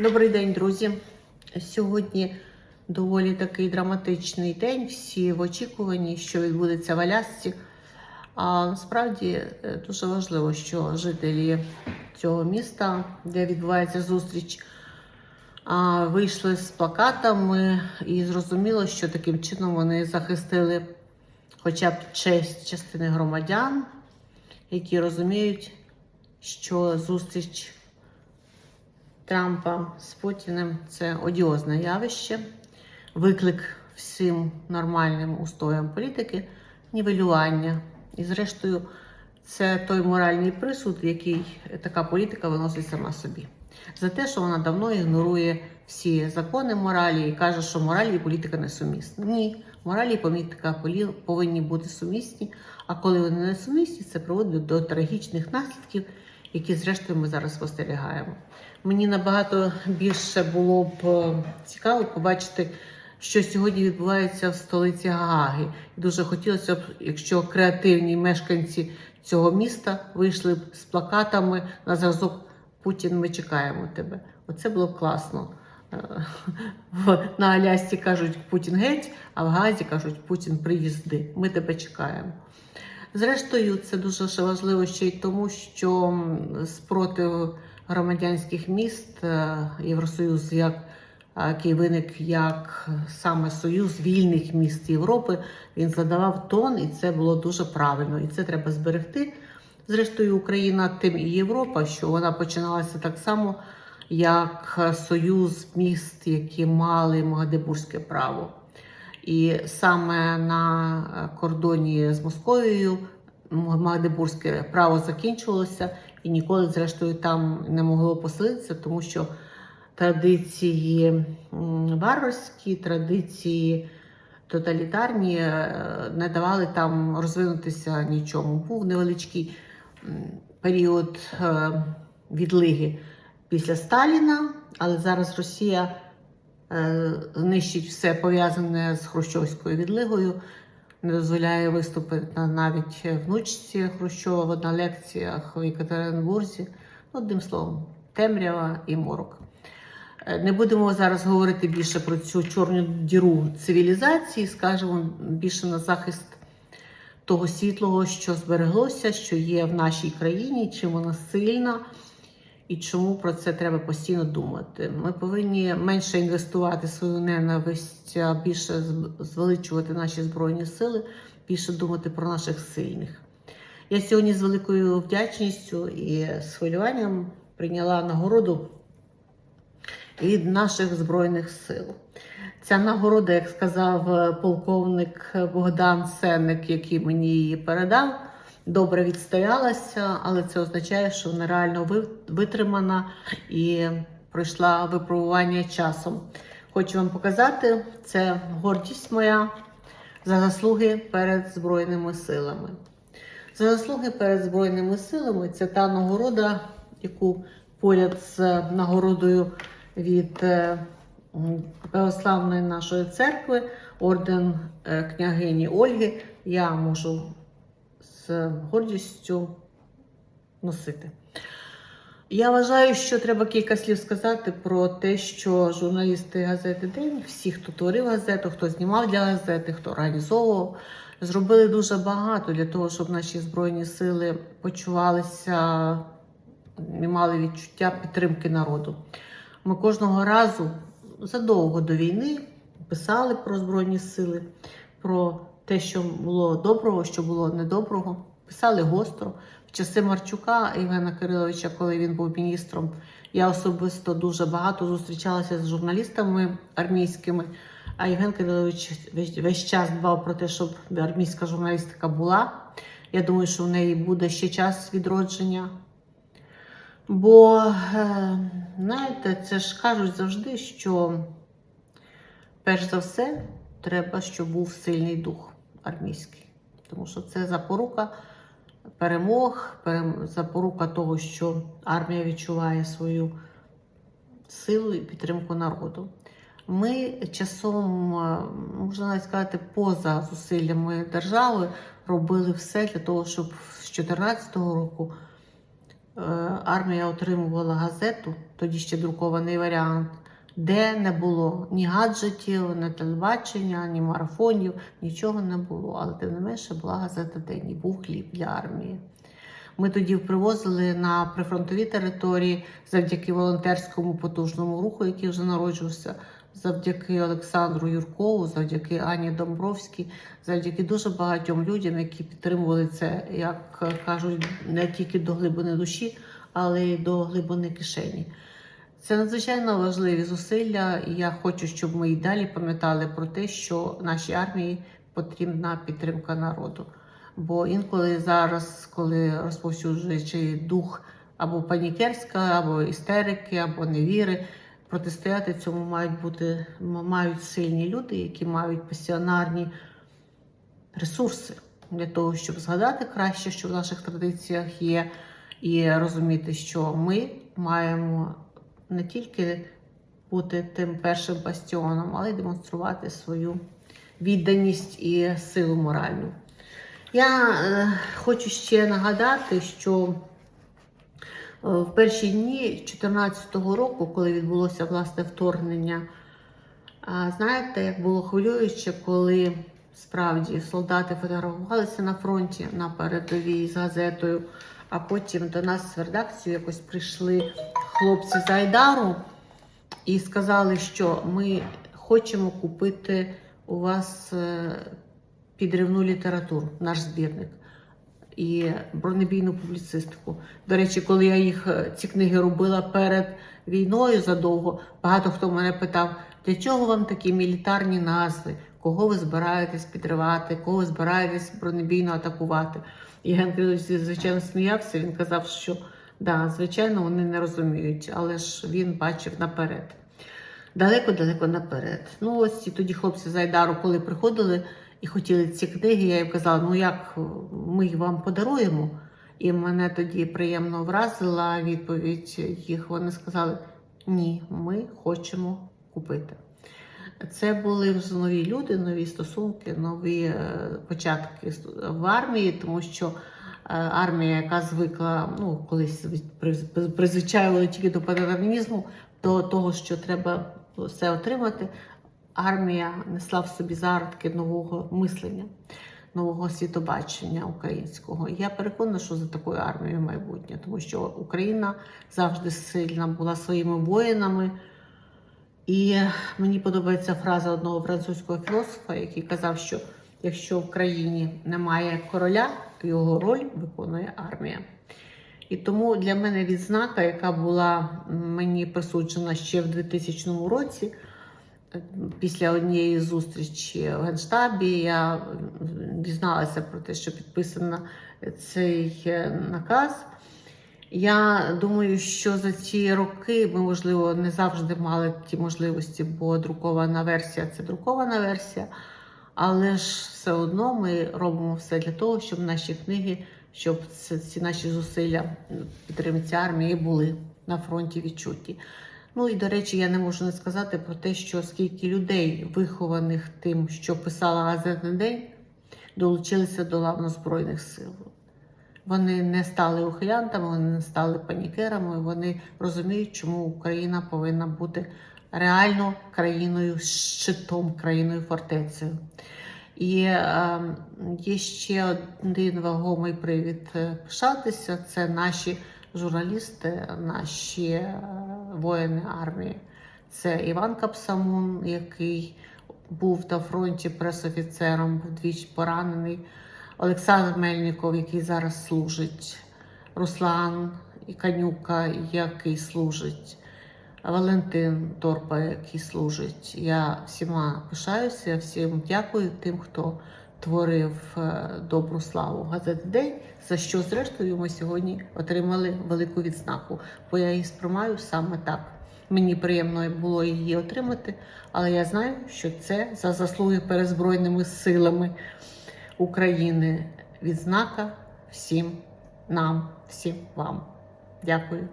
Добрий день, друзі. Сьогодні доволі такий драматичний день. Всі в очікуванні, що відбудеться в Алясці. А насправді е, дуже важливо, що жителі цього міста, де відбувається зустріч, вийшли з плакатами і зрозуміло, що таким чином вони захистили хоча б честь частини громадян, які розуміють, що зустріч Трампа з Путіним це одіозне явище, виклик всім нормальним устоям політики, нівелювання. І, зрештою, це той моральний присуд, який така політика виносить сама собі. За те, що вона давно ігнорує всі закони моралі і каже, що мораль і політика не сумісні. Ні, мораль і політика повинні бути сумісні. А коли вони не сумісні, це приводить до трагічних наслідків, які, зрештою, ми зараз спостерігаємо. Мені набагато більше було б е, цікаво побачити, що сьогодні відбувається в столиці Гааги. Дуже хотілося б, якщо креативні мешканці цього міста вийшли б з плакатами на зразок Путін, ми чекаємо тебе. Оце було б класно. Е, На Алясці кажуть Путін геть, а в Газі кажуть Путін приїзди. Ми тебе чекаємо. Зрештою, це дуже важливо ще й тому, що спротив громадянських міст е, Євросоюз, як е, який виник як саме Союз вільних міст Європи, він задавав тон, і це було дуже правильно. І це треба зберегти. Зрештою, Україна тим і Європа, що вона починалася так само, як Союз міст, які мали Магдебурзьке право. І саме на е, кордоні з Московією Магдебурзьке право закінчувалося, і ніколи, зрештою, там не могло поселитися, тому що традиції варварські, традиції тоталітарні е, не давали там розвинутися нічому. Був невеличкий період е, відлиги після Сталіна, але зараз Росія нищить все пов'язане з Хрущовською відлигою, не дозволяє виступити навіть внучці Хрущова на лекціях в Екатеринбурзі. Ну, Одним словом, темрява і морок. Е, Не будемо зараз говорити більше про цю чорну діру цивілізації, скажемо більше на захист того світлого, що збереглося, що є в нашій країні, чим вона сильна і чому про це треба постійно думати. Ми повинні менше інвестувати свою ненависть, а більше звеличувати наші збройні сили, більше думати про наших сильних. Я сьогодні з великою вдячністю і з хвилюванням прийняла нагороду від наших збройних сил. Ця нагорода, як сказав е, полковник Богдан Сенник, який мені її передав, добре відстоялася, але це означає, що вона реально витримана і пройшла випробування часом. Хочу вам показати, це гордість моя за заслуги перед Збройними силами. За заслуги перед Збройними силами це та нагорода, яку поряд з нагородою від е, православної нашої церкви, орден е, княгині Ольги, я можу з гордістю носити. Я вважаю, що треба кілька слів сказати про те, що журналісти газети День, всі, хто творив газету, хто знімав для газети, хто організовував, зробили дуже багато для того, щоб наші збройні сили почувалися і мали відчуття підтримки народу. Ми кожного разу задовго до війни писали про збройні сили, про те, що було доброго, що було недоброго. Писали гостро. В часи Марчука Євгена Кириловича, коли він був міністром, я особисто дуже багато зустрічалася з журналістами армійськими. А Євген Кирилович весь, час дбав про те, щоб армійська журналістика була. Я думаю, що в неї буде ще час відродження. Бо, е, знаєте, це ж кажуть завжди, що перш за все треба, щоб був сильний дух армійський. Тому що це запорука перемог, запорука того, що армія відчуває свою силу і підтримку народу. Ми часом, е, можна навіть сказати, поза зусиллями держави робили все для того, щоб з 2014 року армія отримувала газету, тоді ще друкований варіант, де не було ні гаджетів, ні телебачення, ні марафонів, нічого не було. Але тим не менше була газета День і був хліб для армії. Ми тоді привозили на прифронтові території завдяки волонтерському потужному руху, який вже народжувався, завдяки Олександру Юркову, завдяки Ані Домбровській, завдяки дуже багатьом людям, які підтримували це, як кажуть, не тільки до глибини душі, але й до глибини кишені. Це надзвичайно важливі зусилля, і я хочу, щоб ми і далі пам'ятали про те, що нашій армії потрібна підтримка народу. Бо інколи зараз, коли розповсюджуючи дух або панікерська, або істерики, або невіри, протистояти цьому мають бути мають сильні люди, які мають пасіонарні ресурси для того, щоб згадати краще, що в наших традиціях є, і розуміти, що ми маємо не тільки бути тим першим бастіоном, але й демонструвати свою відданість і силу моральну. Я е, хочу ще нагадати, що е, в перші дні 2014 року, коли відбулося власне вторгнення, е, знаєте, як було хвилююче, коли справді солдати фотографувалися на фронті на передовій з газетою, а потім до нас в редакцію якось прийшли хлопці з Айдару і сказали, що ми хочемо купити у вас е, підривну літературу, наш збірник і бронебійну публіцистику. До речі, коли я їх е, ці книги робила перед війною задовго, багато хто мене питав, для чого вам такі мілітарні назви? Кого ви збираєтесь підривати, кого ви збираєтесь бронебійно атакувати? І Ген Кирилович, звичайно, сміявся. Він казав, що да, звичайно, вони не розуміють, але ж він бачив наперед. Далеко-далеко наперед. Ну, ось і тоді хлопці з Айдару, коли приходили і хотіли ці книги, я їм казала, ну як ми їх вам подаруємо. І мене тоді приємно вразила відповідь їх. Вони сказали: ні, ми хочемо купити. Це були нові люди, нові стосунки, нові е, початки в армії, тому що е, армія, яка звикла, ну колись приз- призвичаювали тільки до патернізму, до того, що треба все отримати. Армія несла в собі зародки нового мислення, нового світобачення українського. Я переконана, що за такою армією майбутнє, тому що Україна завжди сильна була своїми воїнами. І мені подобається фраза одного французького філософа, який казав, що якщо в країні немає короля, то його роль виконує армія. І тому для мене відзнака, яка була мені присуджена ще в 2000 році, після однієї зустрічі в Генштабі, я дізналася про те, що підписано цей наказ. Я думаю, що за ці роки ми, можливо, не завжди мали ті можливості, бо друкована версія це друкована версія. Але ж все одно ми робимо все для того, щоб наші книги, щоб ці, наші зусилля підтримці армії були на фронті відчуті. Ну і до речі, я не можу не сказати про те, що скільки людей, вихованих тим, що писала газетний день, долучилися до лав Збройних сил. Вони не стали ухилянтами, вони не стали панікерами. Вони розуміють, чому Україна повинна бути реально країною щитом, країною фортецею. І е, є ще один вагомий привід е, пишатися: це наші журналісти, наші е, воїни армії. Це Іван Капсамун, який був на фронті пресофіцером, був двічі поранений. Олександр Мельніков, який зараз служить, Руслан Канюка, який служить, Валентин Торпа, який служить. Я всіма пишаюся, всім дякую тим, хто творив е, добру славу газети День, за що, зрештою, ми сьогодні отримали велику відзнаку, бо я її сприймаю саме так. Мені приємно було її отримати, але я знаю, що це за заслуги перед Збройними силами. України відзнака всім нам, всім вам. Дякую.